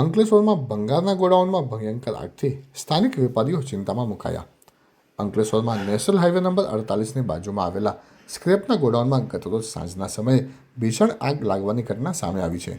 અંકલેશ્વરમાં બંગાળના ગોડાઉનમાં ભયંકર આગથી સ્થાનિક વેપારીઓ ચિંતામાં મુકાયા. અંકલેશ્વરમાં નેશનલ હાઈવે નંબર અડતાલીસની બાજુમાં આવેલા સ્ક્રેપના ગોડાઉનમાં ગતરોજ સાંજના સમયે ભીષણ આગ લાગવાની ઘટના સામે આવી છે.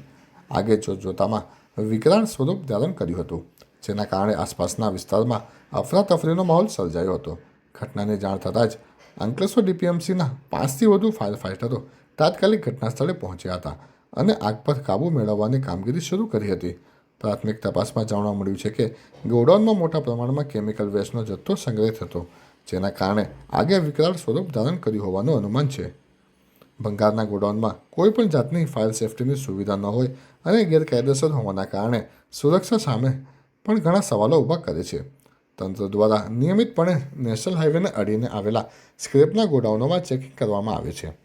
આગે જોતજોતામાં વિકરાળ સ્વરૂપ ધારણ કર્યું હતું, જેના કારણે આસપાસના વિસ્તારમાં અફરાતફરીનો માહોલ સર્જાયો હતો. ઘટનાની જાણ થતાં જ અંકલેશ્વર ડીપીએમસીના પાંચથી વધુ ફાયર ફાઇટરો તાત્કાલિક ઘટનાસ્થળે પહોંચ્યા હતા અને આગ પર કાબૂ મેળવવાની કામગીરી શરૂ કરી હતી. પ્રાથમિક તપાસમાં જાણવા મળ્યું છે કે ગોડાઉનમાં મોટા પ્રમાણમાં કેમિકલ વેસ્ટનો જથ્થો સંગ્રહિત હતો, જેના કારણે આગે વિકરાળ સ્વરૂપ ધારણ કર્યું હોવાનું અનુમાન છે. ભંગારના ગોડાઉનમાં કોઈ પણ જાતની ફાયર સેફટીની સુવિધા ન હોય અને ગેરકાયદેસર હોવાના કારણે સુરક્ષા સામે પણ ઘણા સવાલો ઊભા કરે છે. તંત્ર દ્વારા નિયમિતપણે નેશનલ હાઈવેને અડીને આવેલા સ્ક્રેપના ગોડાઉનોમાં ચેકિંગ કરવામાં આવે છે.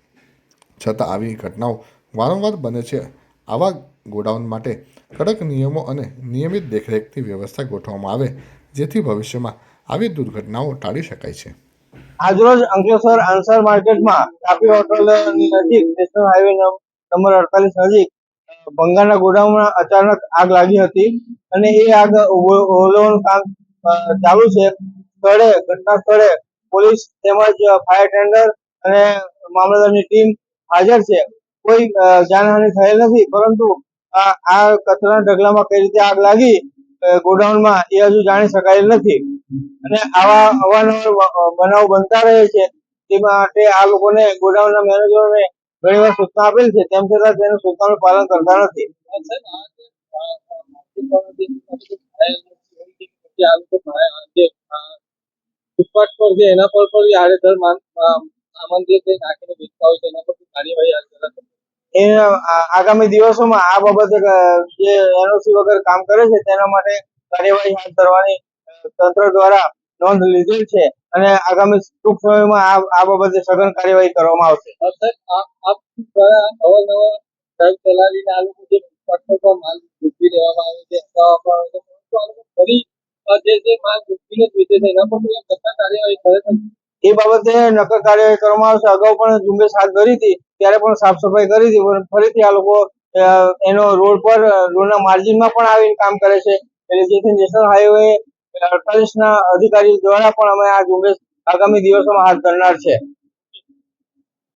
છતાં આવી ઘટનાઓ વારંવાર બને છે આવા ગોડાઉન માટે કડક નિયમો અને નિયમિત દેખરેખની વ્યવસ્થા ગોઠવવામાં આવે, જેથી ભવિષ્યમાં આવી દુર્ઘટનાઓ ટાળી શકાય છે. આજરોજ અંકલેશ્વર આન્સર માર્કેટમાં તાપી હોટલની નજીક નેશનલ હાઈવે નંબર અડતાલીસ નજીક બંગાળના ગોડાઉનમાં અચાનક આગ લાગી હતી અને એ આગ ઓલવાનું કામ ચાલુ છે. સ્થળે, ઘટના સ્થળે પોલીસ તેમજ ફાયર ટેન્ડર અને મામલતદારની ટીમ હાજર છે. કોઈ જાનહાનિ થયેલ નથી. પરંતુ આ કચરાના ઢગલામાં કઈ રીતે આગ લાગી ગોડાઉનમાં એ હજુ જાણી શકાયેલ નથી. અને આવા અવારનવાર બનાવ બનતા રહે છે. તે માટે આ લોકોને ગોડાઉનના મેનેજરોને ઘણી વાર સૂચના આપેલ છે. તેમ છતાં તેનું સૂચનાનું પાલન કરતા નથી. ફૂટપાથ પર છે, એના પર પણ આમ- આમંત્રિત નાખીને વેચતા હોય છે, એના પર કાર્યવાહી આગામી દિવસોમાં આ બાબતે જે એનઓસી વગર કામ કરે છે તેના માટે કાર્યવાહી હાથ ધરવાની તંત્ર દ્વારા નોંધ લીધેલ છે અને આગામી ટૂંક સમયમાં આ બાબતે સઘન કાર્યવાહી કરવામાં આવશે. આપ આપ દ્વારા અવારનવાર ડ્રાઈવ ચલાવીને આ લોકો જે ફૂટપાથ માલ લૂંટી લેવામાં આવે છે હટાવવામાં આવે છે પરંતુ આ લોકો ફરી જે જે માલ લૂંટીને જ વેચે છે એના પર કોઈ કાર્યવાહી કરે એ બાબતે નક્કર કાર્યવાહી કરવામાં આવશે. અગાઉ પણ ઝુંબેશ હાથ ધરી હતી. ત્યારે પણ સાફ સફાઈ કરી હતી પણ ફરીથી આ લોકો એનો રોડ પર અ, રોડના માર્જિનમાં પણ આવીને કામ કરે છે. એટલે જેથી નેશનલ હાઈવે અડતાલીસ ના અધિકારી દ્વારા પણ અમે આ ઝુંબેશ આગામી દિવસોમાં હાથ ધરનાર છે.